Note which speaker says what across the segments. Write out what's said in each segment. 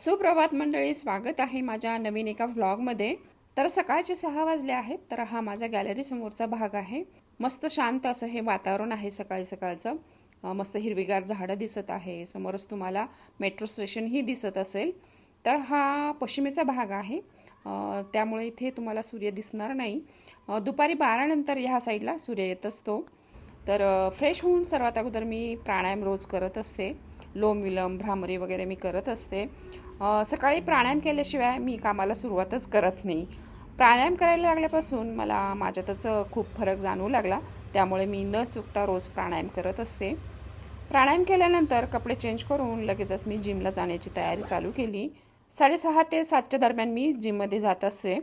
Speaker 1: सुप्रभात मंडळी स्वागत आहे माझ्या नवीन एका व्लॉगमध्ये. तर सकाळचे सहा वाजले आहेत तर हा माझा गॅलरी समोरचा भाग आहे. मस्त शांत असं हे वातावरण आहे सकाळी सकाळचं. मस्त हिरवीगार झाडं दिसत आहे समोरच तुम्हाला मेट्रो स्टेशनही दिसत असेल. तर हा पश्चिमेचा भाग आहे. त्यामुळे इथे तुम्हाला सूर्य दिसणार नाही. दुपारी बारानंतर ह्या साईडला सूर्य येत असतो. तर फ्रेश होऊन सर्वात अगोदर मी प्राणायाम रोज करत असते. लोम विलम भ्रामरी वगैरे मी करत असते. सकाळी प्राणायाम केल्याशिवाय मी कामाला सुरुवातच करत नाही. प्राणायाम करायला लागल्यापासून मला माझ्यातच खूप फरक जाणवू लागला. त्यामुळे मी न चुकता रोज प्राणायाम करत असते. प्राणायाम केल्यानंतर कपडे चेंज करून लगेचच मी जिमला जाण्याची तयारी चालू केली. साडेसहा ते सातच्या दरम्यान मी जिममध्ये जात असते.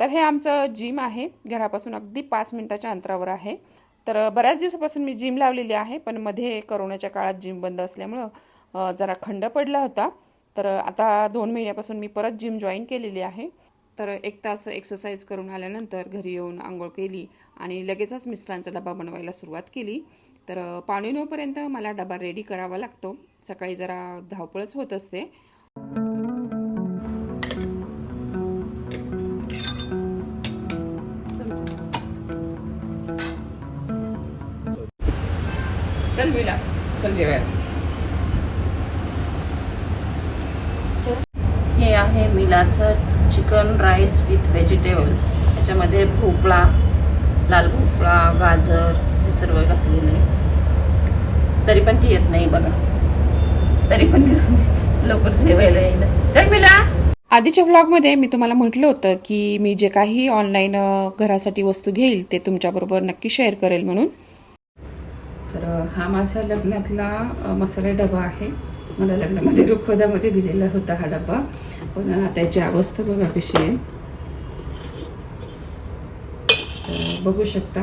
Speaker 1: तर हे आमचं जिम आहे. घरापासून अगदी पाच मिनटाच्या अंतरावर आहे. तर बऱ्याच दिवसापासून मी जिम लावलेली आहे. पण मध्ये करोनाच्या काळात जिम बंद असल्यामुळं जरा खंड पडला होता. तर आता दोन महिन्यापासून मी परत जिम जॉईन केलेली आहे. तर एक तास एक्सरसाइज करून आल्यानंतर घरी येऊन आंघोळ केली आणि लगेचच मिस्टरांचा डबा बनवायला सुरुवात केली. तर पाणी पावणे नऊपर्यंत मला डबा रेडी करावा लागतो. सकाळी जरा धावपळच होत असते. चल मिला. चल जेवायला
Speaker 2: हे आहे मिलाचं चिकन राईस विथ व्हेजिटेबल्स. याच्यामध्ये भोपळा लाल भोपळा गाजर हे सर्व घातलेलं तरी पण ती येत नाही बघा. तरी पण ती लवकर जेवायला येईल. चल मिला!
Speaker 1: आधीच्या व्लॉगमध्ये मी तुम्हाला म्हटलं होतं की मी जे काही ऑनलाईन घरासाठी वस्तू घेईल ते तुमच्याबरोबर नक्की शेअर करेल म्हणून. तर हा माझ्या लग्नातला मसाला डबा आहे. मला लग्नामध्ये रुखवदामध्ये दिलेला होता हा डबा. पण त्याची अवस्था बघा कशी आहे. बघू शकता.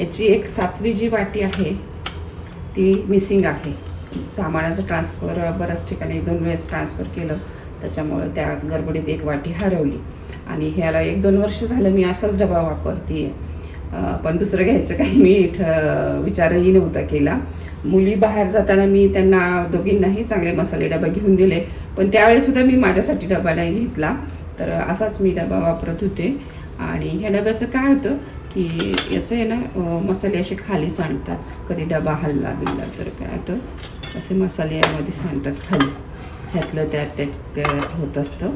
Speaker 1: याची एक सातवी जी वाटी आहे ती मिसिंग आहे. सामानाचं ट्रान्सफर बऱ्याच ठिकाणी दोन वेळेस ट्रान्सफर केलं त्याच्यामुळं त्या गडबडीत एक वाटी हरवली. आणि ह्याला एक दोन वर्ष झालं मी असाच डबा वापरते पण दुसरं घ्यायचं काही मी ठ विचारही नव्हता केला. मुली बाहेर जाताना मी त्यांना दोघींनाही चांगले मसाले डबा घेऊन दिले. पण त्यावेळेसुद्धा मी माझ्यासाठी डबा नाही घेतला. तर असाच मी डबा वापरत होते. आणि ह्या डब्याचं काय होतं की याचं आहे ना मसाले असे खाली सांडतात. कधी डबा हल्ला बिल्ला तर काय होतं असे मसाले यामध्ये सांडतात खाली. ह्यातलं त्यात त्याच त्यात होत असतं.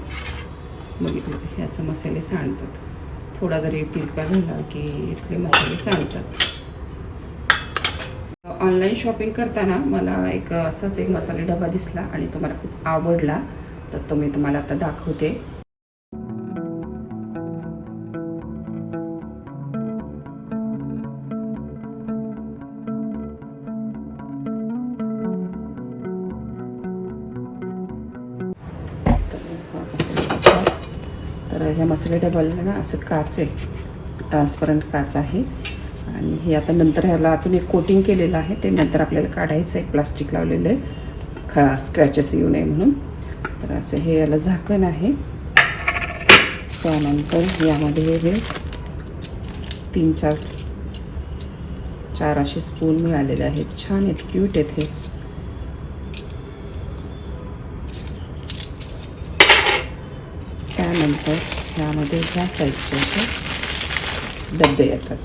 Speaker 1: बघितलं हे असं मसाले सांडतात. थोडा जरी तिरका झाला की इथले मसाले सांडतात. ऑनलाईन शॉपिंग करताना मला एक असाच एक मसाले डबा दिसला आणि तो मला खूप आवडला. तर तो मी तुम्हाला आता दाखवते. ह्या मसाले डबाला ना असं काच आहे. ट्रान्सपरंट काच आहे. आणि हे आता नंतर ह्याला आतून एक कोटिंग केलेलं आहे. ते नंतर आपल्याला काढायचं आहे. प्लास्टिक लावलेलं आहे. खा स्क्रॅचेस येऊ नये म्हणून. तर असं हे याला झाकण आहे. त्यानंतर यामध्ये हे तीन चार चार असे स्पून मिळालेले आहेत. छान आहेत. क्यूट आहेत हे. त्यानंतर ह्यामध्ये ह्या साईजचे असे डबे येतात.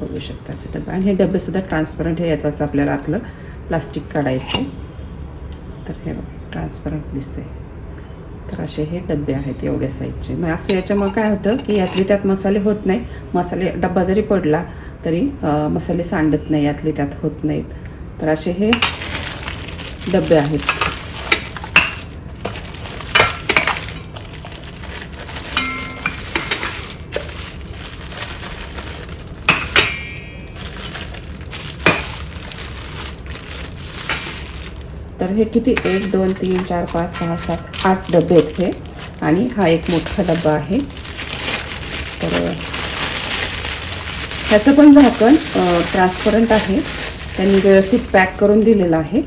Speaker 1: बघू शकता असे डबे. आणि हे डबेसुद्धा ट्रान्सपरंट हे याचाच आपल्याला आतलं प्लास्टिक काढायचं. आहे तर हे बघा ट्रान्सपरंट दिसते तर असे हे डबे आहेत एवढ्या साईजचे मग असं याच्यामुळे काय होतं की यातले त्यात मसाले होत नाही. मसाले डब्बा जरी पडला तरी मसाले सांडत नाही. यातले त्यात होत नाहीत. तर असे हे डबे आहेत. तर हे किती? एक दोन तीन चार पाच सहा सात आठ डबे आहेत हे. आणि हा एक मोठा डबा आहे. तर ह्याचं पण झाकण ट्रान्सपरंट आहे त्यांनी व्यवस्थित पॅक करून दिलेलं आहे.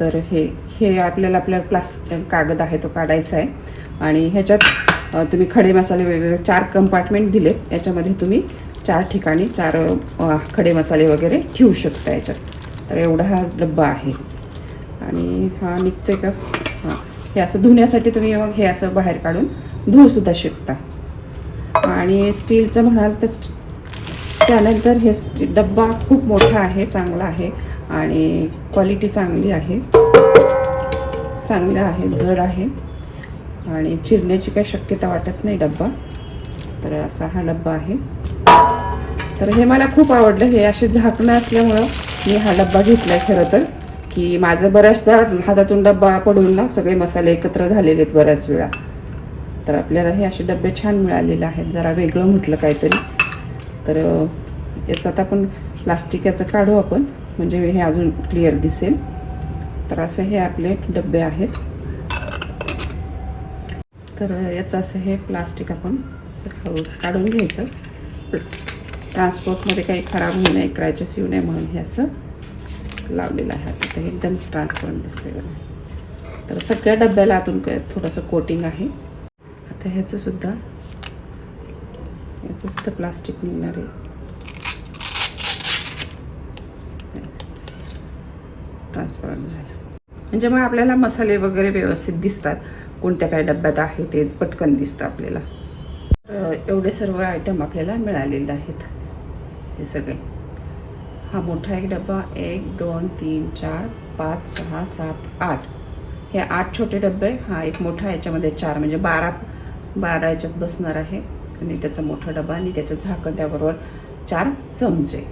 Speaker 1: तर हे हे आपल्याला आपल्या प्लास्टिक कागद आहे तो काढायचा आहे. आणि ह्याच्यात तुम्ही खडे मसाले वेगवेगळे चार कंपार्टमेंट दिलेत. याच्यामध्ये तुम्ही चार ठिकाणी चार खडे मसाले वगैरे ठेवू शकता याच्यात. तर एवढा हा डब्बा आहे. आणि हा निघतोय का? हां. हे असं धुण्यासाठी तुम्ही मग हे असं बाहेर काढून धुवूसुद्धा शकता. आणि स्टीलचं म्हणाल तर त्यानंतर हे डब्बा खूप मोठा आहे चांगला आहे आणि क्वालिटी चांगली आहे. चांगलं आहे जड आहे. आणि चिरण्याची काही शक्यता वाटत नाही डब्बा. तर असा हा डब्बा आहे. तर हे मला खूप आवडलं हे असे झाकणं असल्यामुळं मी हा डब्बा घेतला आहे खरं तर. की माझं बऱ्याचदा हातातून डब्बा पडून ना सगळे मसाले एकत्र झालेले आहेत बऱ्याच वेळा. तर आपल्याला हे असे डबे छान मिळालेले आहेत. जरा वेगळं म्हटलं काहीतरी. तर याचं आता आपण प्लास्टिक याचं काढू आपण. म्हणजे हे अजून क्लिअर दिसेल. तर असं हे आपले डबे आहेत. तर याचं असं हे प्लास्टिक आपण असं हळूच काढून घ्यायचं. ट्रान्सपोर्टमध्ये काही खराब होऊ नये क्रॅचेस येऊ नये म्हणून हे असं लावलेलं आहे. आता एकदम ट्रान्सपरंट दिसते बघा. तर सगळ्या डब्याला आतून थोडंसं कोटिंग आहे. आता ह्याचं सुद्धा सुद्धा प्लास्टिक निघणार आहे. ट्रान्सपरंट झालं. म्हणजे मग आपल्याला मसाले वगैरे व्यवस्थित दिसतात. कोणत्या काय डब्यात आहे ते पटकन दिसतं आपल्याला. एवढे सर्व आयटम आपल्याला मिळालेले आहेत. हे सगळे. हा मोठा एक डब्बा एक दोन तीन चार पाच सहा सात आठ. हे आठ छोटे डबे हा एक मोठा याच्यामध्ये चार म्हणजे बारा बारा याच्यात बसणार आहे. आणि त्याचा मोठा डबा आणि त्याचं झाकण त्याबरोबर चार चमचे.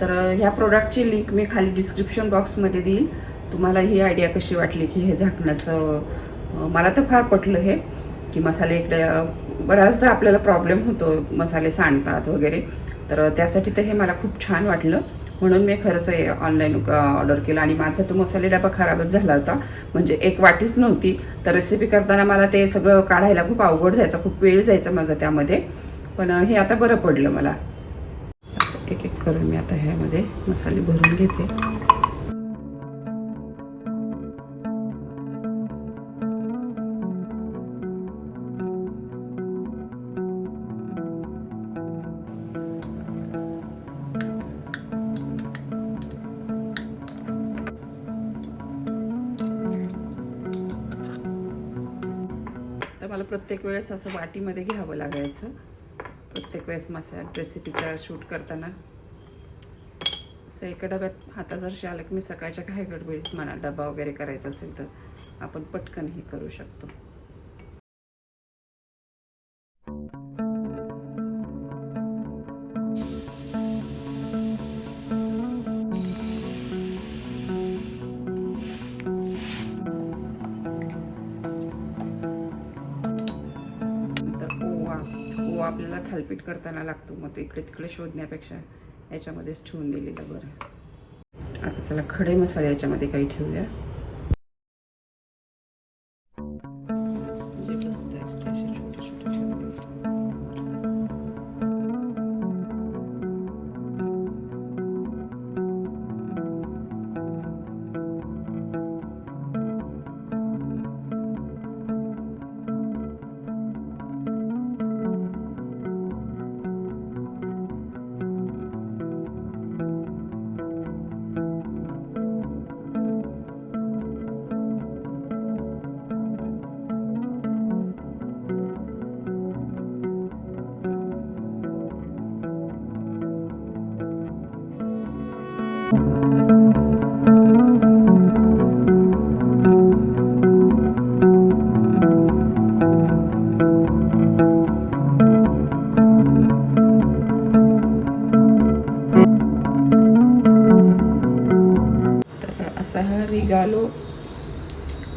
Speaker 1: तर ह्या प्रोडक्टची लिंक मी खाली डिस्क्रिप्शन बॉक्समध्ये देईन तुम्हाला ही आयडिया कशी वाटली की हे झाकण्याचं मला तर फार पटलं हे की मसाले इकडे बऱ्याचदा आपल्याला प्रॉब्लेम होतो मसाले सांडतात वगैरे. तर त्यासाठी तर हे मला खूप छान वाटलं. म्हणून मी खरंच हे ऑनलाईन ऑर्डर केलं. आणि माझा तो मसाले डबा खराबच झाला होता. म्हणजे एक वाटीच नव्हती. तर रेसिपी करताना मला ते सगळं काढायला खूप अवघड जायचं. खूप वेळ जायचा माझा त्यामध्ये. पण हे आता बरं पडलं मला. एक एक करून मी आता ह्यामध्ये मसाले भरून घेते. तर मला प्रत्येक वेळेस असं वाटीमध्ये घ्यावं लागायचं. प्रत्येक वेळेस माझ्या रेसिपीचा शूट करताना. असं एका डब्यात हातात जर आलं की मी सकाळच्या काही गडबडीत म्हणा डबा वगैरे करायचा असेल तर आपण पटकन हे करू शकतो. आपल्याला थालपीठ करताना लागतो. मग तो इकडे तिकडे शोधण्यापेक्षा याच्यामध्येच ठेवून दिलेलं बरं. आता चला खडे मसाले याच्यामध्ये काही ठेवूया.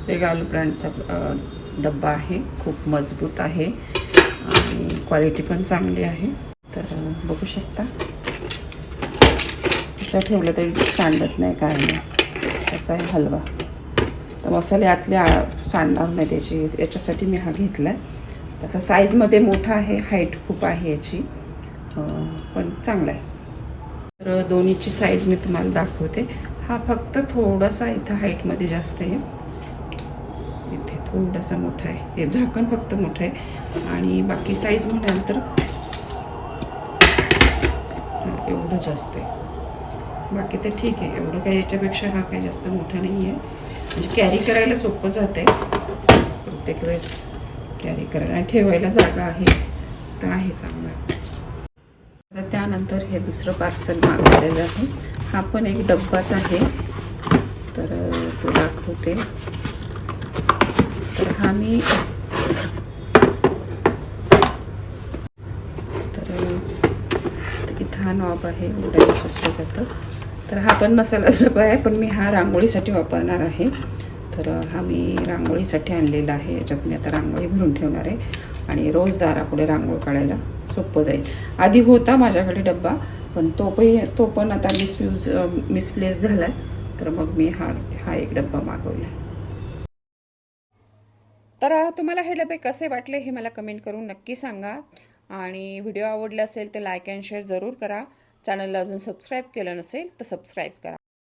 Speaker 1: रेगाल ब्रँडचा डब्बा आहे. खूप मजबूत आहे. आणि क्वालिटी पण चांगली आहे. तर बघू शकता. असं ठेवलं तरी सांडत नाही काय नाही. असा आहे हलवा. तर मसाले आतल्या सांडणार नाही त्याची याच्यासाठी मी हा घेतला आहे तसा साईजमध्ये मोठा आहे. हाईट खूप आहे याची. पण चांगला आहे. तर दोन्हीची साईज मी तुम्हाला दाखवते. हा फक्त थोडासा इथं हाईटमध्ये जास्त आहे. इथे असा मोठा आहे. हे झाकण फक्त मोठं आहे. आणि बाकी साईज म्हणाल तर एवढं जास्त आहे. बाकी तर ठीक आहे. एवढं काही याच्यापेक्षा हा काही जास्त मोठा नाही आहे. म्हणजे कॅरी करायला सोपं जाते प्रत्येक वेळेस कॅरी करायला. आणि ठेवायला जागा आहे. तर आहे चांगला. आता त्यानंतर हे दुसरं पार्सल मागवलेलं आहे. हा पण एक डब्बाच आहे. तर तो दाखवते. आम्ही तर इथं हा नॉब आहे उडायला सोपलं जातं. तर हा पण मसालाच डबा आहे पण मी हा रांगोळीसाठी वापरणार आहे. तर हा मी रांगोळीसाठी आणलेला आहे. याच्यात मी आता रांगोळी भरून ठेवणार आहे. आणि रोज दारापुढे रांगोळ काढायला सोपं जाईल. आधी होता माझ्याकडे डब्बा पण तो पण तो पण आता मिसयूज मिसप्लेस झाला आहे तर मग मी हा हा एक डब्बा मागवला आहे तर तुम्हाला हे डबे कसे वाटले हे मला कमेंट करून नक्की सांगा. आणि व्हिडिओ आवडला असेल तर लाईक अँड शेअर जरूर करा. चॅनलला अजून सबस्क्राईब केलं नसेल तर सबस्क्राईब करा.